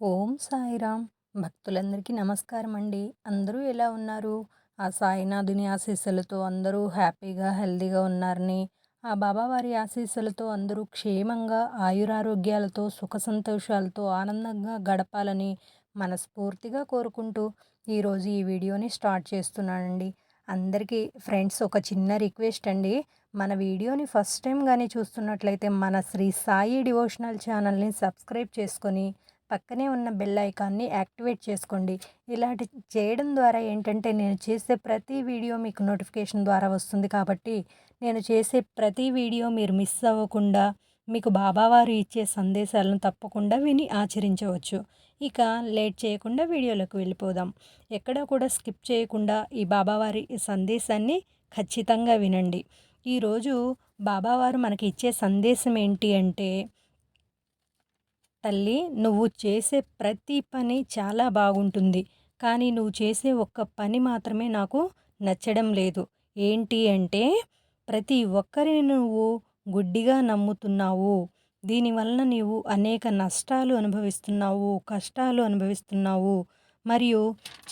ఓం సాయిరామ్. భక్తులందరికీ నమస్కారం అండి అందరూ ఎలా ఉన్నారు? ఆ సాయినాథుని ఆశీస్సులతో అందరూ హ్యాపీగా హెల్దీగా ఉన్నారని ఆ బాబావారి ఆశీస్సులతో అందరూ క్షేమంగా ఆయురారోగ్యాలతో సుఖ సంతోషాలతో ఆనందంగా గడపాలని మనస్ఫూర్తిగా కోరుకుంటూ ఈరోజు ఈ వీడియోని స్టార్ట్ చేస్తున్నానండి. అందరికీ ఫ్రెండ్స్ ఒక చిన్న రిక్వెస్ట్ అండి. మన వీడియోని ఫస్ట్ టైం కానీ చూస్తున్నట్లయితే మన శ్రీ సాయి డివోషనల్ ఛానల్ని సబ్స్క్రైబ్ చేసుకొని పక్కనే ఉన్న బెల్ ఐకాన్ని యాక్టివేట్ చేసుకోండి. ఇలాంటి చేయడం ద్వారా ఏంటంటే నేను చేసే ప్రతి వీడియో మీకు నోటిఫికేషన్ ద్వారా వస్తుంది కాబట్టి నేను చేసే ప్రతి వీడియో మీరు మిస్ అవ్వకుండా మీకు బాబావారు ఇచ్చే సందేశాలను తప్పకుండా విని ఆచరించవచ్చు. ఇక లేట్ చేయకుండా వీడియోలోకి వెళ్ళిపోదాం. ఎక్కడ కూడా స్కిప్ చేయకుండా ఈ బాబావారి సందేశాన్ని ఖచ్చితంగా వినండి. ఈరోజు బాబావారు మనకి ఇచ్చే సందేశం ఏంటి అంటే తల్లి నువ్వు చేసే ప్రతి పని చాలా బాగుంటుంది. కానీ నువ్వు చేసే ఒక్క పని మాత్రమే నాకు నచ్చడం లేదు. ఏంటి అంటే ప్రతి ఒక్కరిని నువ్వు గుడ్డిగా నమ్ముతున్నావు. దీనివలన నీవు అనేక నష్టాలు అనుభవిస్తున్నావు కష్టాలు అనుభవిస్తున్నావు. మరియు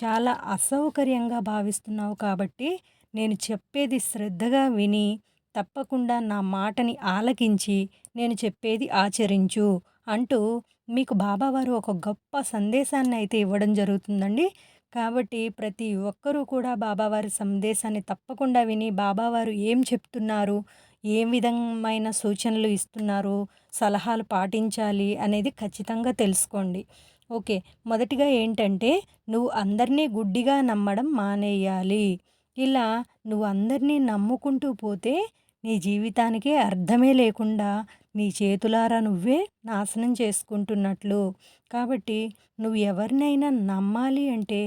చాలా అసౌకర్యంగా భావిస్తున్నావు కాబట్టి నేను చెప్పేది శ్రద్ధగా విని తప్పకుండా నా మాటని ఆలకించి నేను చెప్పేది ఆచరించు. అంటూ మీకు బాబావారు ఒక గొప్ప సందేశాన్ని అయితే ఇవ్వడం జరుగుతుందండి. కాబట్టి ప్రతి ఒక్కరూ కూడా బాబావారి సందేశాన్ని తప్పకుండా విని బాబావారు ఏం చెప్తున్నారు ఏ విధమైన సూచనలు ఇస్తున్నారు సలహాలు పాటించాలి అనేది ఖచ్చితంగా తెలుసుకోండి. ఓకే మొదటిగా ఏంటంటే నువ్వు అందరినీ గుడ్డిగా నమ్మడం మానేయాలి. ఇలా నువ్వు అందరినీ నమ్ముకుంటూ పోతే నీ జీవితానికే అర్థమే లేకుండా నీ చేతులారా నువ్వే నాశనం చేసుకుంటున్నట్లు. కాబట్టి నువ్వు ఎవరినైనా నమ్మాలి అంటే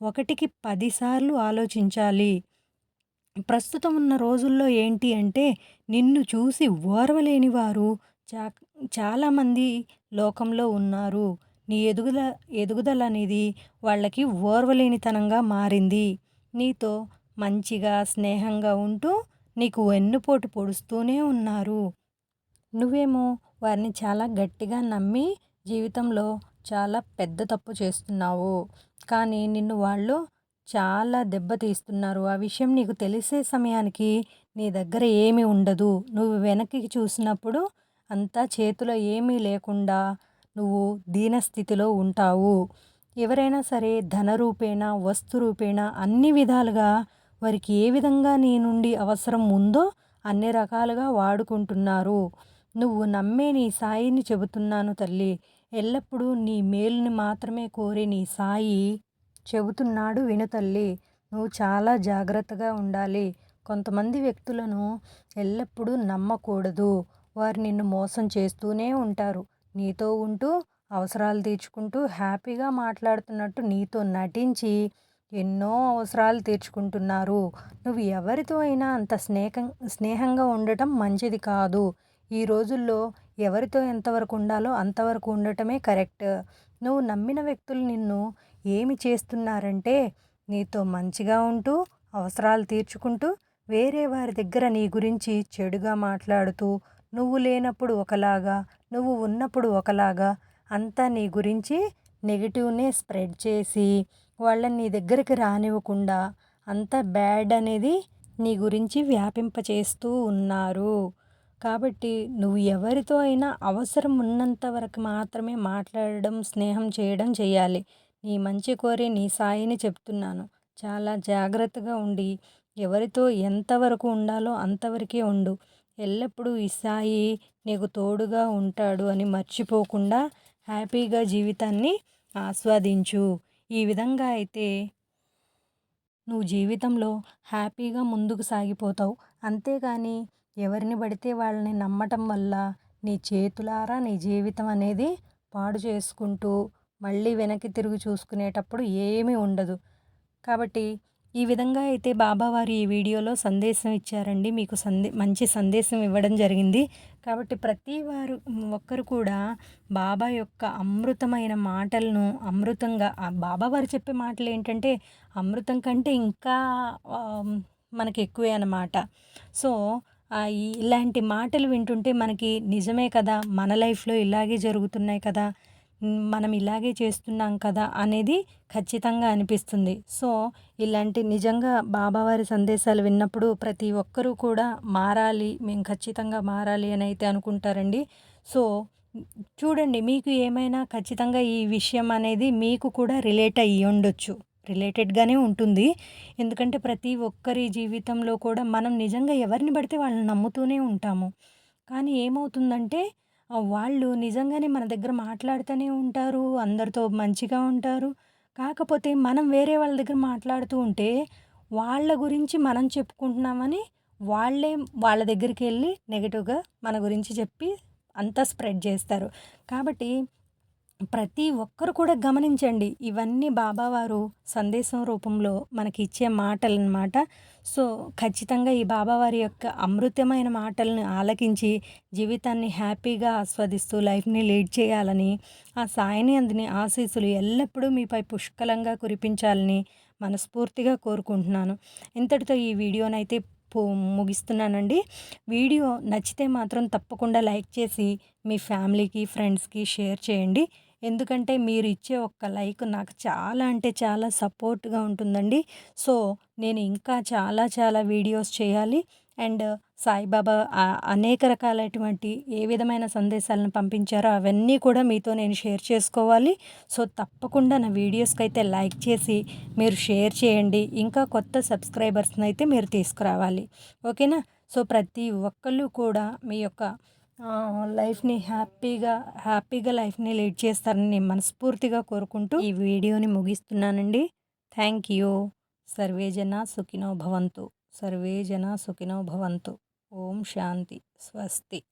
ఒకటికి పదిసార్లు ఆలోచించాలి. ప్రస్తుతం ఉన్న రోజుల్లో ఏంటి అంటే నిన్ను చూసి ఓర్వలేని వారు చా చాలామంది లోకంలో ఉన్నారు. నీ ఎదుగుదల ఎదుగుదల అనేది వాళ్ళకి ఓర్వలేనితనంగా మారింది. నీతో మంచిగా స్నేహంగా ఉంటూ నీకు వెన్నుపోటు పొడుస్తూనే ఉన్నారు. నువ్వేమో వారిని చాలా గట్టిగా నమ్మి జీవితంలో చాలా పెద్ద తప్పు చేస్తున్నావు. కానీ నిన్ను వాళ్ళు చాలా దెబ్బతీస్తున్నారు ఆ విషయం నీకు తెలిసే సమయానికి నీ దగ్గర ఏమీ ఉండదు. నువ్వు వెనక్కి చూసినప్పుడు అంతా చేతిలో ఏమీ లేకుండా నువ్వు దీనస్థితిలో ఉంటావు. ఎవరైనా సరే ధన రూపేణ వస్తు రూపేణ అన్ని విధాలుగా వారికి ఏ విధంగా నీ నుండి అవసరం ఉందో అన్ని రకాలుగా వాడుకుంటున్నారు. నువ్వు నమ్మే నీ సాయిని చెబుతున్నాను తల్లి. ఎల్లప్పుడూ నీ మేలుని మాత్రమే కోరే నీ సాయి చెబుతున్నాడు విను తల్లి. నువ్వు చాలా జాగ్రత్తగా ఉండాలి. కొంతమంది వ్యక్తులను ఎల్లప్పుడూ నమ్మకూడదు. వారు నిన్ను మోసం చేస్తూనే ఉంటారు. నీతో ఉంటూ అవసరాలు తీర్చుకుంటూ హ్యాపీగా మాట్లాడుతున్నట్టు నీతో నటించి ఎన్నో అవసరాలు తీర్చుకుంటున్నారు. నువ్వు ఎవరితో అయినా అంత స్నేహం స్నేహంగా ఉండటం మంచిది కాదు. ఈ రోజుల్లో ఎవరితో ఎంతవరకు ఉండాలో అంతవరకు ఉండటమే కరెక్ట్. నువ్వు నమ్మిన వ్యక్తులు నిన్ను ఏమి చేస్తున్నారంటే నీతో మంచిగా ఉంటూ అవసరాలు తీర్చుకుంటూ వేరే వారి దగ్గర నీ గురించి చెడుగా మాట్లాడుతూ నువ్వు లేనప్పుడు ఒకలాగా నువ్వు ఉన్నప్పుడు ఒకలాగా అంతా నీ గురించి నెగిటివ్నే స్ప్రెడ్ చేసి వాళ్ళని నీ దగ్గరికి రానివ్వకుండా అంత బ్యాడ్ అనేది నీ గురించి వ్యాపింపచేస్తూ ఉన్నారు. కాబట్టి నువ్వు ఎవరితో అయినా అవసరం ఉన్నంత వరకు మాత్రమే మాట్లాడడం స్నేహం చేయడం చేయాలి. నీ మంచి కోరి నీ సాయిని చెప్తున్నాను. చాలా జాగ్రత్తగా ఉండి ఎవరితో ఎంతవరకు ఉండాలో అంతవరకే ఉండు. ఎల్లప్పుడూ ఈ సాయి నీకు తోడుగా ఉంటాడు అని మర్చిపోకుండా హ్యాపీగా జీవితాన్ని ఆస్వాదించు. ఈ విధంగా అయితే నువ్వు జీవితంలో హ్యాపీగా ముందుకు సాగిపోతావు. అంతేగాని ఎవరిని పడితే వాళ్ళని నమ్మటం వల్ల నీ చేతులారా నీ జీవితం అనేది పాడు చేసుకుంటూ మళ్ళీ వెనక్కి తిరిగి చూసుకునేటప్పుడు ఏమీ ఉండదు. కాబట్టి ఈ విధంగా అయితే బాబావారు ఈ వీడియోలో సందేశం ఇచ్చారండి. మీకు సందే మంచి సందేశం ఇవ్వడం జరిగింది. కాబట్టి ప్రతి వారు ఒక్కరు కూడా బాబా యొక్క అమృతమైన మాటలను అమృతంగా బాబా వారు చెప్పే మాటలు ఏంటంటే అమృతం కంటే ఇంకా మనకి ఎక్కువే అన్నమాట. సో ఇలాంటి మాటలు వింటుంటే మనకి నిజమే కదా? మన లైఫ్లో ఇలాగే జరుగుతున్నాయి కదా? మనం ఇలాగే చేస్తున్నాం కదా? అనేది ఖచ్చితంగా అనిపిస్తుంది. సో ఇలాంటి నిజంగా బాబావారి సందేశాలు విన్నప్పుడు ప్రతి ఒక్కరూ కూడా మారాలి మేము ఖచ్చితంగా మారాలి అని అయితే అనుకుంటారండి. సో చూడండి మీకు ఏమైనా ఖచ్చితంగా ఈ విషయం అనేది మీకు కూడా రిలేట్ అయ్యి ఉండొచ్చు. రిలేటెడ్గానే ఉంటుంది. ఎందుకంటే ప్రతి ఒక్కరి జీవితంలో కూడా మనం నిజంగా ఎవరిని పడితే వాళ్ళని నమ్ముతూనే ఉంటాము. కానీ ఏమవుతుందంటే వాళ్ళు నిజంగానే మన దగ్గర మాట్లాడుతూనే ఉంటారు అందరితో మంచిగా ఉంటారు. కాకపోతే మనం వేరే వాళ్ళ దగ్గర మాట్లాడుతూ ఉంటే వాళ్ళ గురించి మనం చెప్పుకుంటున్నామని వాళ్ళే వాళ్ళ దగ్గరికి వెళ్ళి నెగిటివ్గా మన గురించి చెప్పి అంతా స్ప్రెడ్ చేస్తారు. కాబట్టి ప్రతి ఒక్కరు కూడా గమనించండి. ఇవన్నీ బాబావారు సందేశం రూపంలో మనకి ఇచ్చే మాటలు అన్నమాట సో ఖచ్చితంగా ఈ బాబావారి యొక్క అమృతమైన మాటలను ఆలకించి జీవితాన్ని హ్యాపీగా ఆస్వాదిస్తూ లైఫ్ని లీడ్ చేయాలని ఆ సాయిని అందిని ఆశీస్సులు ఎల్లప్పుడూ మీపై పుష్కలంగా కురిపించాలని మనస్ఫూర్తిగా కోరుకుంటున్నాను. ఇంతటితో ఈ వీడియోనైతే పో ముగిస్తున్నానండి. వీడియో నచ్చితే మాత్రం తప్పకుండా లైక్ చేసి మీ ఫ్యామిలీకి ఫ్రెండ్స్కి షేర్ చేయండి. ఎందుకంటే మీరు ఇచ్చే ఒక్క లైక్ నాకు చాలా అంటే చాలా సపోర్ట్గా ఉంటుందండి. సో నేను ఇంకా చాలా చాలా వీడియోస్ చేయాలి. అండ్ సాయిబాబా అనేక రకాలైనటువంటి ఏ విధమైన సందేశాలను పంపించారో అవన్నీ కూడా మీతో నేను షేర్ చేసుకోవాలి. సో తప్పకుండా నా వీడియోస్కి అయితే లైక్ చేసి మీరు షేర్ చేయండి. ఇంకా కొత్త సబ్స్క్రైబర్స్ని అయితే మీరు తీసుకురావాలి. ఓకేనా? సో ప్రతి ఒక్కళ్ళు కూడా మీ యొక్క లైఫ్ని హ్యాపీగా హ్యాపీగా లైఫ్ని లీడ్ చేస్తారని నేను మనస్ఫూర్తిగా కోరుకుంటూ ఈ వీడియోని ముగిస్తున్నానండి. Thank you. సర్వే జన సుఖినో భవంతు. సర్వే జన సుఖినో భవంతు. ఓం శాంతి. స్వస్తి.